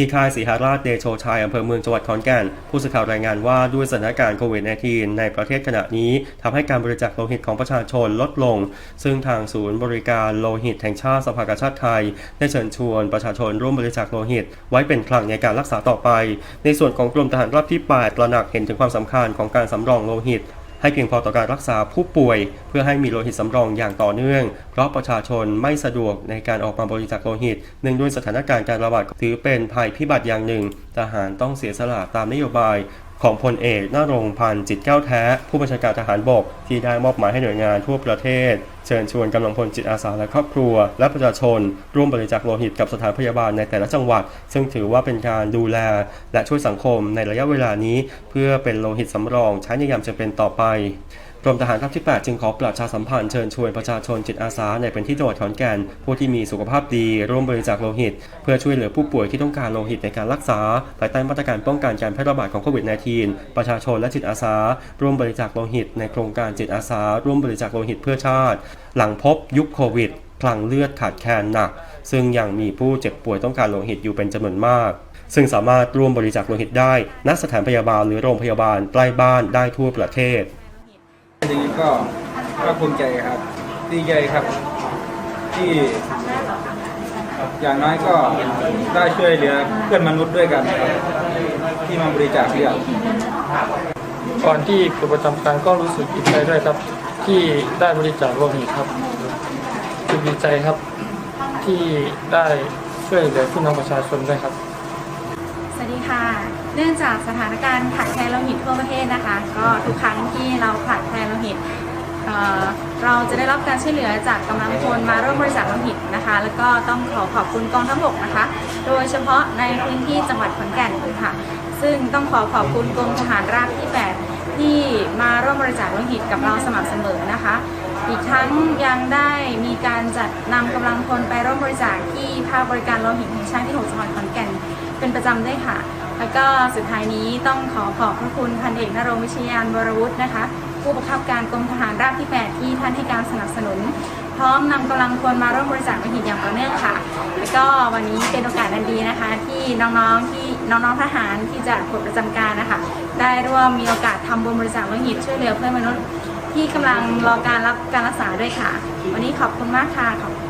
ที่ค่ายศรีหราชเดโชชัยอำเภอเมืองจังหวัดขอนแก่น ผู้สื่อข่าวรายงานว่าด้วยสถานการณ์โควิด -19 ในประเทศขณะนี้ทำให้การบริจาคโลหิตของประชาชนลดลง ซึ่งทางศูนย์บริการโลหิตแห่งชาติสภากาชาติไทย ได้เชิญชวนประชาชนร่วมบริจาคโลหิต ไว้เป็นคลังในการรักษาต่อไป ในส่วนของกรมทหารราบที่ 8 ตระหนักเห็นถึงความสำคัญของการสำรองโลหิต ให้เพียงพอต่อการรักษาผู้ป่วย เพื่อให้มีโลหิตสำรองอย่างต่อเนื่อง เพราะประชาชนไม่สะดวกในการออกมาบริจาคโลหิตเนื่องด้วยสถานการณ์การระบาดถือเป็นภัยพิบัติอย่างหนึ่ง ทหารต้องเสียสละตามนโยบาย ของพลเอกนรงพันธ์จิตแก้วแท้ ผู้บัญชาการทหารบก ที่ได้มอบหมายให้หน่วยงานทั่วประเทศ เชิญชวนกำลังพลจิตอาสาและครอบครัว และประชาชน ร่วมบริจาคโลหิตกับสถานพยาบาลในแต่ละจังหวัด ซึ่งถือว่าเป็นการดูแล และช่วยสังคมในระยะเวลานี้ เพื่อเป็นโลหิตสำรองใช้ในยามจำเป็นต่อไป กรมทหารราบที่ 8 จึงขอประชาสัมพันธ์เชิญชวนประชาชนจิตอาสาในพื้นที่จังหวัดขอนแก่นผู้ที่มีสุขภาพดี ร่วมบริจาคโลหิต เพื่อช่วยเหลือผู้ป่วยที่ต้องการโลหิตในการรักษาภายใต้มาตรการป้องกันการแพร่ระบาดของโควิด -19 ประชาชนและจิตอาสา ร่วมบริจาคโลหิต ในโครงการจิตอาสา ร่วมบริจาคโลหิตเพื่อชาติ หลังพบยุคโควิดคลังเลือดขาดแคลนหนัก ซึ่งยังมีผู้เจ็บป่วยต้องการโลหิตอยู่เป็นจำนวนมากซึ่งสามารถร่วมบริจาคโลหิตได้ณสถานพยาบาลหรือโรงพยาบาลใกล้บ้านได้ทั่วประเทศ ดีก็ก็ภูมิใจครับดีใจครับ ที่อย่างน้อยก็ได้ช่วยเหลือเพื่อนมนุษย์ด้วยกันครับที่มาบริจาคเลือดก่อนที่ปประจำการก็รู้สึกดีใจด้วยครับ ที่ได้บริจาคโลหิตครับรู้สึกดีใจครับ ที่ได้ช่วยเหลือพี่น้องประชาชนด้วยครับ สวัสดีค่ะ เนื่องจากสถานการณ์ขาดแคลนโลหิตทั่วประเทศนะคะ ก็ทุกครั้งที่เราขาดแคลนโลหิตเอ่อเราจะได้รับการช่วยเหลือจากกำลังพลมาร่วมบริจาคโลหิตนะคะ แล้วก็ต้องขอขอบคุณกองทัพบกนะคะ โดยเฉพาะในพื้นที่จังหวัดขอนแก่นค่ะ ซึ่งต้องขอขอบคุณกรมทหารราบที่ 8 ที่มาร่วมบริจาคโลหิตกับเราสม่ำเสมอนะคะ อีกทั้งยังได้ การจัดนำกำลังพลไปร่วมบริจาคที่ภาคบริการโลหิตแห่งชาติที่6จังหวัดขอนแก่นเป็นประจำด้วยค่ะ แล้วก็สุดท้ายนี้ต้องขอขอบพระคุณพันเอกนรงวิชยานวรวุฒินะคะ ผู้บังคับการกรมทหารราบที่ 8 ที่ท่านให้การสนับสนุน พร้อมนำกำลังพลมาร่วมบริจาคโลหิตอย่างต่อเนื่องค่ะ แล้วก็วันนี้เป็นโอกาสอันดีนะคะ ที่น้องๆที่น้องๆทหารที่จะปลดประจำการนะคะได้ร่วมมีโอกาสทำบุญบริจาคโลหิตช่วยเหลือเพื่อนมนุษย์ ที่กำลังรอการรับการรักษาด้วยค่ะ วันนี้ขอบคุณมากค่ะขอบคุณ